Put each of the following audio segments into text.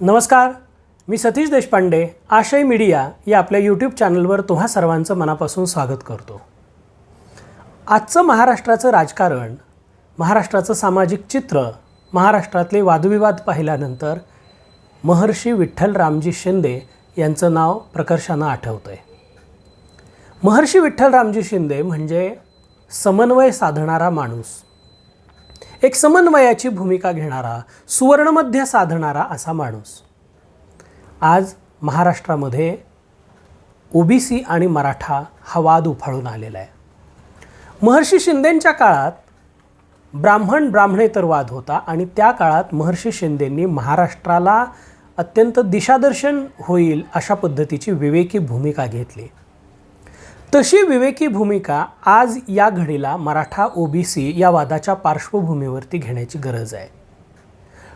नमस्कार मी सतीश देशपांडे आशय मीडिया या आपल्या यूट्यूब चॅनलवर तुम्हा सर्वांचं मनापासून स्वागत करतो. आजचं महाराष्ट्राचं राजकारण महाराष्ट्राचं सामाजिक चित्र महाराष्ट्रातले वादविवाद पाहिल्यानंतर महर्षी विठ्ठल रामजी शिंदे यांचं नाव प्रकर्षानं आठवतं आहे महर्षी विठ्ठल रामजी शिंदे म्हणजे समन्वय साधणारा माणूस. एक समन्वयाची भूमिका घेणारा सुवर्णमध्य साधणारा असा माणूस. आज महाराष्ट्रामध्ये ओबीसी आणि मराठा हा वाद उफाळून आलेला आहे. महर्षी शिंदेंच्या काळात ब्राह्मण ब्राह्मणेतर वाद होता आणि त्या काळात महर्षी शिंदेंनी महाराष्ट्राला अत्यंत दिशादर्शन होईल अशा पद्धतीची विवेकी भूमिका घेतली. तशी विवेकी भूमिका आज या घडीला मराठा ओबीसी या वादाच्या पार्श्वभूमीवरती घेण्याची गरज आहे.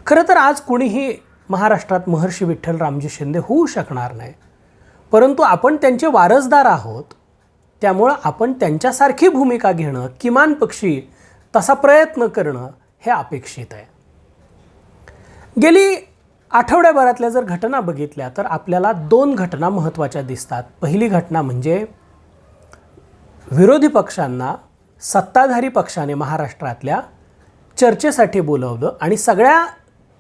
खरं तर आज कुणीही महाराष्ट्रात महर्षी विठ्ठल रामजी शिंदे होऊ शकणार नाही. परंतु आपण त्यांचे वारसदार आहोत. त्यामुळं आपण त्यांच्यासारखी भूमिका घेणं किमान पक्षी तसा प्रयत्न करणं हे अपेक्षित आहे. गेली आठवड्याभरातल्या जर घटना बघितल्या तर आपल्याला दोन घटना महत्त्वाच्या दिसतात. पहिली घटना म्हणजे विरोधी पक्षांना सत्ताधारी पक्षाने महाराष्ट्रातल्या चर्चेसाठी बोलवलं आणि सगळ्या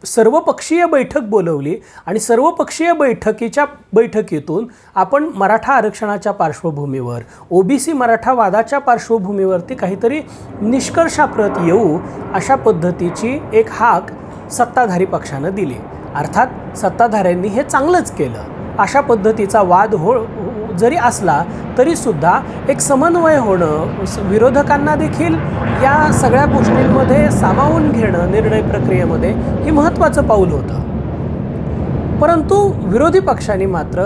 सर्वपक्षीय बैठक बोलवली आणि सर्वपक्षीय बैठकीच्या बैठकीतून आपण मराठा आरक्षणाच्या पार्श्वभूमीवर ओबीसी मराठा वादाच्या पार्श्वभूमीवरती काहीतरी निष्कर्षाप्रत येऊ अशा पद्धतीची एक हाक सत्ताधारी पक्षानं दिली. अर्थात सत्ताधाऱ्यांनी हे चांगलंच केलं. अशा पद्धतीचा वाद हो जरी असला तरीसुद्धा एक समन्वय होणं विरोधकांना देखील या सगळ्या गोष्टींमध्ये सामावून घेणं निर्णय प्रक्रियेमध्ये हे महत्त्वाचं पाऊल होतं. परंतु विरोधी पक्षाने मात्र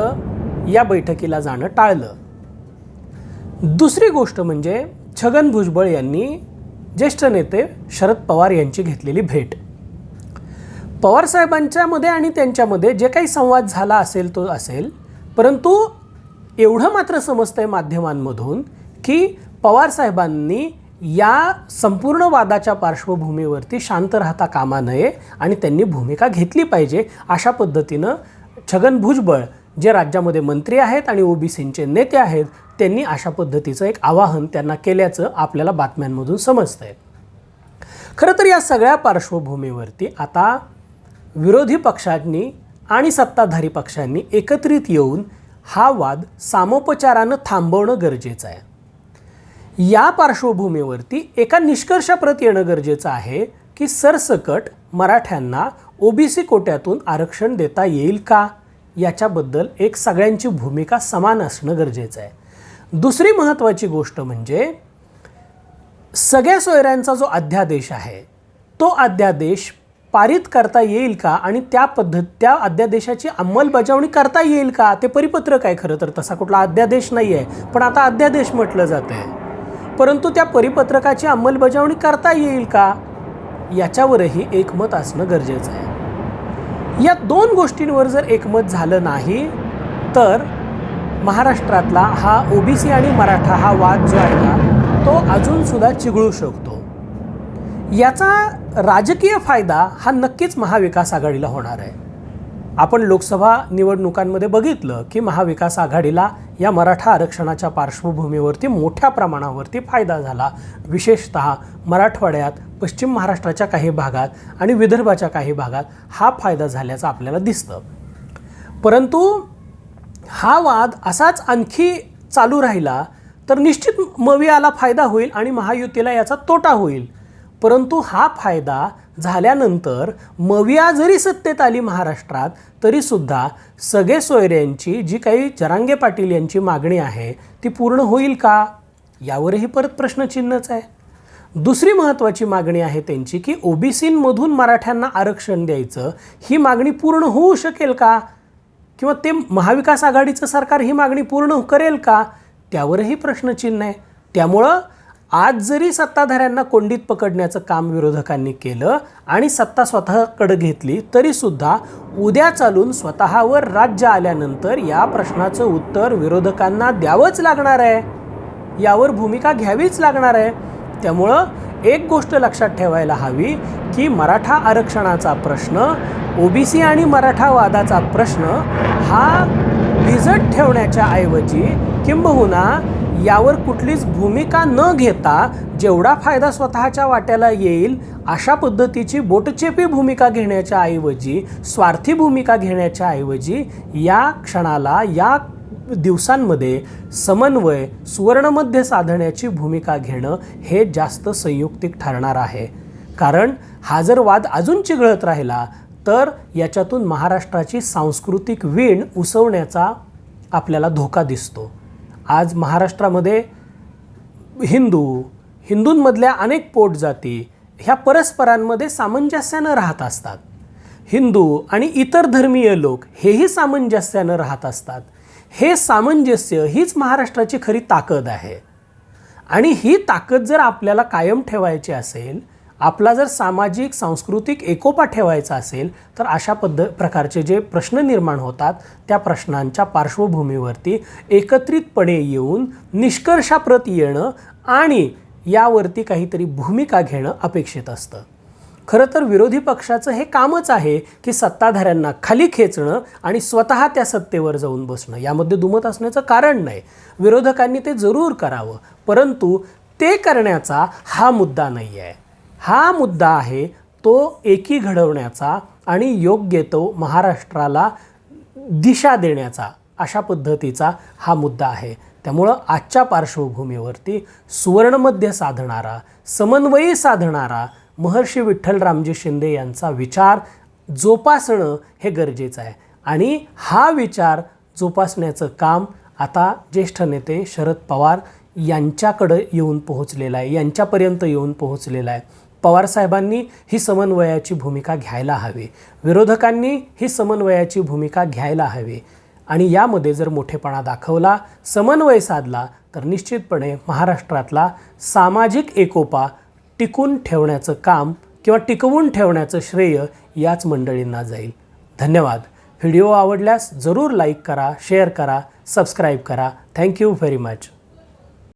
या बैठकीला जाणं टाळलं. दुसरी गोष्ट म्हणजे छगन भुजबळ यांनी ज्येष्ठ नेते शरद पवार यांची घेतलेली भेट. पवारसाहेबांच्यामध्ये आणि त्यांच्यामध्ये जे काही संवाद झाला असेल तो असेल परंतु एवढं मात्र समजतं आहे माध्यमांमधून की पवारसाहेबांनी या संपूर्ण वादाच्या पार्श्वभूमीवरती शांत राहता कामा नये आणि त्यांनी भूमिका घेतली पाहिजे अशा पद्धतीनं छगन भुजबळ जे राज्यामध्ये मंत्री आहेत आणि ओबीसींचे नेते आहेत त्यांनी अशा पद्धतीचं एक आवाहन त्यांना केल्याचं आपल्याला बातम्यांमधून समजतं आहे खरं तर या सगळ्या पार्श्वभूमीवरती आता विरोधी पक्षांनी आणि सत्ताधारी पक्षांनी एकत्रित येऊन हा वाद सामोपचारानं थांबवणं गरजेचं आहे. या पार्श्वभूमीवरती एका निष्कर्षाप्रत येणं गरजेचं आहे की सरसकट मराठ्यांना ओबीसी कोट्यातून आरक्षण देता येईल का? याच्याबद्दल एक सगळ्यांची भूमिका समान असणं गरजेचं आहे. दुसरी महत्त्वाची गोष्ट म्हणजे सगळ्या सोयऱ्यांचा जो अध्यादेश आहे तो अध्यादेश पारित करता येईल का? आणि त्या पद्धत त्या अध्यादेशाची अंमलबजावणी करता येईल का? ते परिपत्रक आहे खरं तर. तसा कुठला अध्यादेश नाही आहे पण आता अध्यादेश म्हटलं जातं आहे. परंतु त्या परिपत्रकाची अंमलबजावणी करता येईल का? याच्यावरही एकमत असणं गरजेचं आहे. या दोन गोष्टींवर जर एकमत झालं नाही तर महाराष्ट्रातला हा ओबीसी आणि मराठा हा वाद जो आहे ना तो अजूनसुद्धा चिघळू शकतो. याचा राजकीय फायदा हा नक्कीच महाविकास आघाडीला होणार आहे. आपण लोकसभा निवडणुकांमध्ये बघितलं की महाविकास आघाडीला या मराठा आरक्षणाच्या पार्श्वभूमीवरती मोठ्या प्रमाणावरती फायदा झाला. विशेषत मराठवाड्यात पश्चिम महाराष्ट्राच्या काही भागात आणि विदर्भाच्या काही भागात हा फायदा झाल्याचं आपल्याला दिसतं. परंतु हा वाद असाच आणखी चालू राहिला तर निश्चित मवियाला फायदा होईल आणि महायुतीला याचा तोटा होईल. परंतु हा फायदा झाल्यानंतर मविया जरी सत्तेत आली महाराष्ट्रात तरीसुद्धा सगळे सोयऱ्यांची जी काही जरांगे पाटील यांची मागणी आहे ती पूर्ण होईल का? यावरही परत प्रश्नचिन्हच आहे. दुसरी महत्त्वाची मागणी आहे त्यांची की ओबीसींमधून मराठ्यांना आरक्षण द्यायचं ही मागणी पूर्ण होऊ शकेल का? किंवा ते महाविकास आघाडीचं सरकार ही मागणी पूर्ण करेल का? त्यावरही प्रश्नचिन्ह आहे. त्यामुळं आज जरी सत्ताधाऱ्यांना कोंडीत पकडण्याचं काम विरोधकांनी केलं आणि सत्ता स्वतःकडे घेतली तरीसुद्धा उद्या चालून स्वतःवर राज्य आल्यानंतर या प्रश्नाचं उत्तर विरोधकांना द्यावंच लागणार आहे. यावर भूमिका घ्यावीच लागणार आहे. त्यामुळं एक गोष्ट लक्षात ठेवायला हवी की मराठा आरक्षणाचा प्रश्न ओबीसी आणि मराठा वादाचा प्रश्न हा भिजत ठेवण्याच्या ऐवजी किंबहुना यावर कुठलीच भूमिका न घेता जेवढा फायदा स्वतःच्या वाट्याला येईल अशा पद्धतीची बोटचेपी भूमिका घेण्याच्या ऐवजी स्वार्थी भूमिका घेण्याच्या ऐवजी या क्षणाला या दिवसांमध्ये समन्वय सुवर्णमध्ये साधण्याची भूमिका घेणं हे जास्त संयुक्तिक ठरणार आहे. कारण हा जर वाद अजून चिघळत राहिला तर याच्यातून महाराष्ट्राची सांस्कृतिक वीण उसवण्याचा आपल्याला धोका दिसतो. आज महाराष्ट्रामध्ये हिंदू हिंदूंमधल्या अनेक पोटजाती ह्या परस्परांमध्ये सामंजस्यानं राहत असतात. हिंदू आणि इतर धर्मीय लोक हेही सामंजस्यानं राहत असतात. हे सामंजस्य हीच महाराष्ट्राची खरी ताकद आहे. आणि ही ताकद जर आपल्याला कायम ठेवायची असेल आपला जर सामाजिक सांस्कृतिक एकोपा ठेवायचा असेल तर अशा पद्ध प्रकारचे जे प्रश्न निर्माण होतात त्या प्रश्नांच्या पार्श्वभूमीवरती एकत्रितपणे येऊन निष्कर्षाप्रत येणं आणि यावरती काहीतरी भूमिका घेणं अपेक्षित असतं. खरं तर विरोधी पक्षाचं हे कामच आहे की सत्ताधाऱ्यांना खाली खेचणं आणि स्वतः त्या सत्तेवर जाऊन बसणं. यामध्ये दुमत असण्याचं कारण नाही. विरोधकांनी ते जरूर करावं परंतु ते करण्याचा हा मुद्दा नाही आहे हा मुद्दा आहे तो एकी घडवण्याचा आणि योग्य तो महाराष्ट्राला दिशा देण्याचा अशा पद्धतीचा हा मुद्दा आहे. त्यामुळं आजच्या पार्श्वभूमीवरती सुवर्णमध्य साधणारा समन्वयी साधणारा महर्षी विठ्ठलरामजी शिंदे यांचा विचार जोपासणं हे गरजेचं आहे. आणि हा विचार जोपासण्याचं काम आता ज्येष्ठ नेते शरद पवार यांच्याकडं येऊन पोहोचलेलं आहे यांच्यापर्यंत येऊन पोहोचलेलं आहे. पवारसाहेबांनी ही समन्वयाची भूमिका घ्यायला हवी. विरोधकांनी ही समन्वयाची भूमिका घ्यायला हवी. आणि यामध्ये जर मोठेपणा दाखवला समन्वय साधला तर निश्चितपणे महाराष्ट्रातला सामाजिक एकोपा टिकून ठेवण्याचं काम किंवा टिकवून ठेवण्याचं श्रेय याच मंडळींना जाईल. धन्यवाद. व्हिडिओ आवडल्यास जरूर लाईक करा शेअर करा सबस्क्राईब करा. Thank you very much.